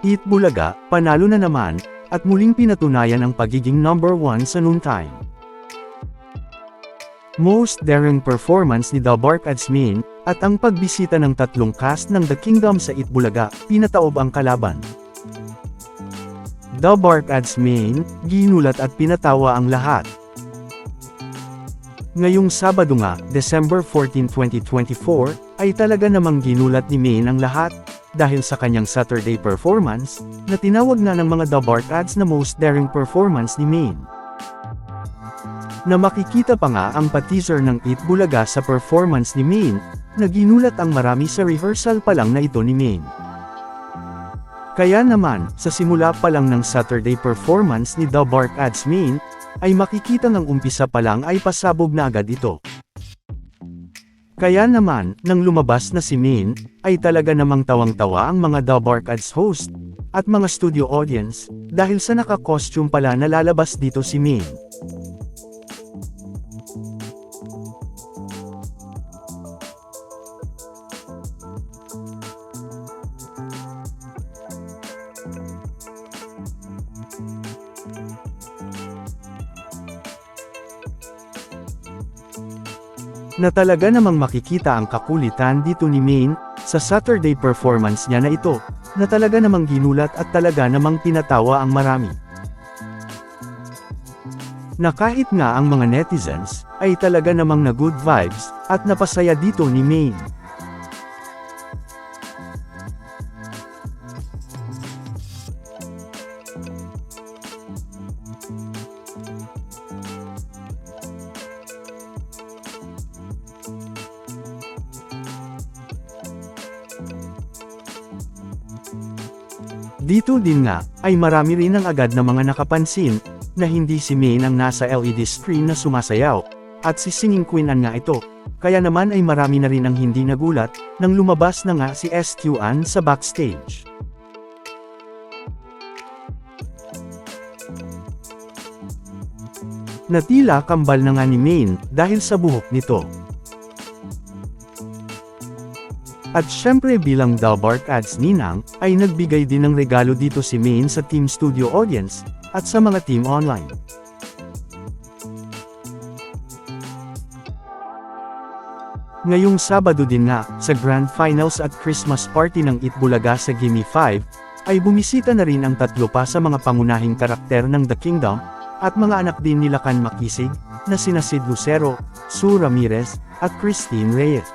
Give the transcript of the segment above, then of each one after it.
Eat Bulaga, panalo na naman, at muling pinatunayan ang pagiging number one sa noontime. Most daring performance ni The Bark Adsmin, at ang pagbisita ng tatlong cast ng The Kingdom sa Itbulaga, pinataob ang kalaban. The Bark Adsmin, ginulat at pinatawa ang lahat. Ngayong Sabado nga, December 14, 2024, ay talaga namang ginulat ni Maine ang lahat, dahil sa kanyang Saturday performance, na tinawag na ng mga The Bark Ads na most daring performance ni Maine. Na makikita pa nga ang pa-teaser ng Eat Bulaga sa performance ni Maine, na ginulat ang marami sa rehearsal pa lang na ito ni Maine. Kaya naman, sa simula pa lang ng Saturday performance ni The Bark Ads Maine, ay makikita ng umpisa pa lang ay pasabog na agad ito. Kaya naman, nang lumabas na si Maine, ay talaga namang tawang-tawa ang mga The Bark Ads host, at mga studio audience, dahil sa naka-costume pala na lalabas dito si Maine. Na talaga namang makikita ang kakulitan dito ni Maine, sa Saturday performance niya na ito, na talaga namang ginulat at talaga namang pinatawa ang marami. Na kahit nga ang mga netizens, ay talaga namang na good vibes, at napasaya dito ni Maine. Dito din nga, ay marami rin ang agad na mga nakapansin, na hindi si Maine ang nasa LED screen na sumasayaw, at si Singing Queen ang nga ito, kaya naman ay marami na rin ang hindi nagulat, nang lumabas na nga si SQ Ann sa backstage. Natila kambal na nga ni Maine, dahil sa buhok nito. At syempre bilang The Bark Ads Ninang, ay nagbigay din ng regalo dito si Maine sa Team Studio audience, at sa mga team online. Ngayong Sabado din nga, sa Grand Finals at Christmas Party ng Itbulaga sa Gimme 5, ay bumisita na rin ang tatlo pa sa mga pangunahing karakter ng The Kingdom, at mga anak din nila Kan Makisig, na sina Sid Lucero, Sue Ramirez, at Christine Reyes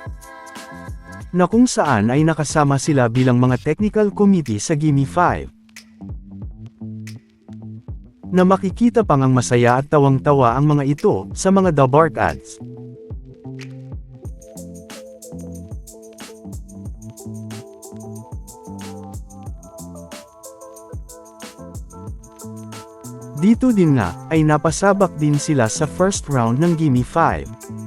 na kung saan ay nakasama sila bilang mga technical committee sa Gimme 5. Na makikita pang ang masaya at tawang-tawa ang mga ito sa mga The Bark ads. Dito din nga, ay napasabak din sila sa first round ng Gimme 5.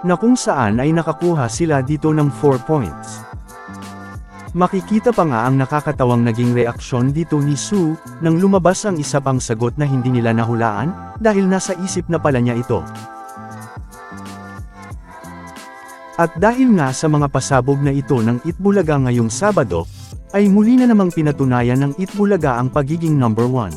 Na kung saan ay nakakuha sila dito ng 4 points. Makikita pa nga ang nakakatawang naging reaksyon dito ni Sue, nang lumabas ang isa pang sagot na hindi nila nahulaan, dahil nasa isip na pala niya ito. At dahil nga sa mga pasabog na ito ng Itbulaga ngayong Sabado, ay muli na namang pinatunayan ng Itbulaga ang pagiging number 1.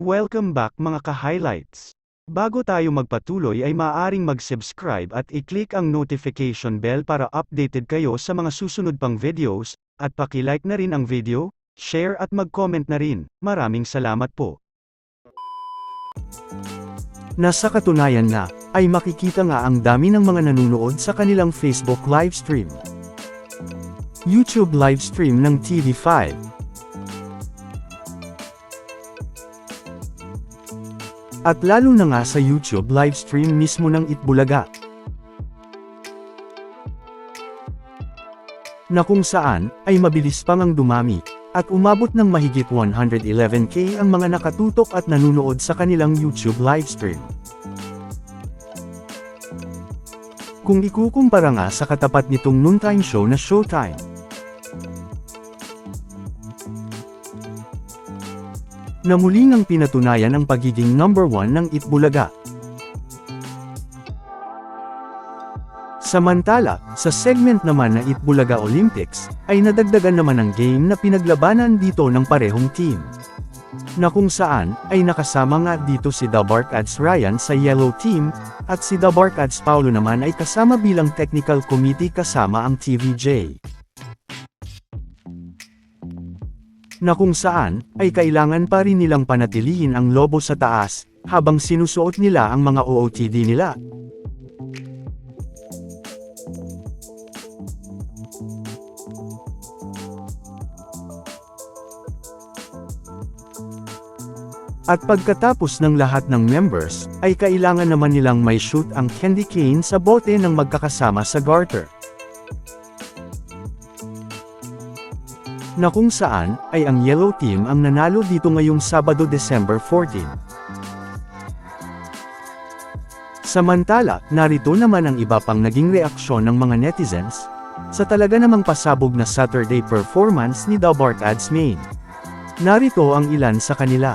Welcome back mga ka-highlights! Bago tayo magpatuloy ay maaaring mag-subscribe at i-click ang notification bell para updated kayo sa mga susunod pang videos, at paki-like na rin ang video, share at mag-comment na rin. Maraming salamat po. Nasa katunayan nga, ay makikita nga ang dami ng mga nanonood sa kanilang Facebook livestream. YouTube livestream ng TV5, At lalo na nga sa YouTube livestream mismo ng Itbulaga. Na kung saan, ay mabilis pang ang dumami, at umabot ng mahigit 111k ang mga nakatutok at nanunood sa kanilang YouTube livestream. Kung ikukumpara nga sa katapat nitong noontime show na Showtime, na muling ang pinatunayan ang pagiging number one ng Itbulaga. Samantala, sa segment naman na Itbulaga Olympics, ay nadagdagan naman ang game na pinaglabanan dito ng parehong team. Na kung saan, ay nakasama nga dito si The Barkads Ryan sa Yellow Team, at si The Barkads Paulo naman ay kasama bilang technical committee kasama ang TVJ. Na kung saan, ay kailangan pa rin nilang panatilihin ang lobo sa taas, habang sinusuot nila ang mga OOTD nila. At pagkatapos ng lahat ng members, ay kailangan naman nilang may shoot ang candy cane sa bote ng magkakasama sa garter. Na kung saan, ay ang yellow team ang nanalo dito ngayong Sabado December 14. Samantala, narito naman ang iba pang naging reaksyon ng mga netizens, sa talaga namang pasabog na Saturday performance ni The Barkads Main. Narito ang ilan sa kanila.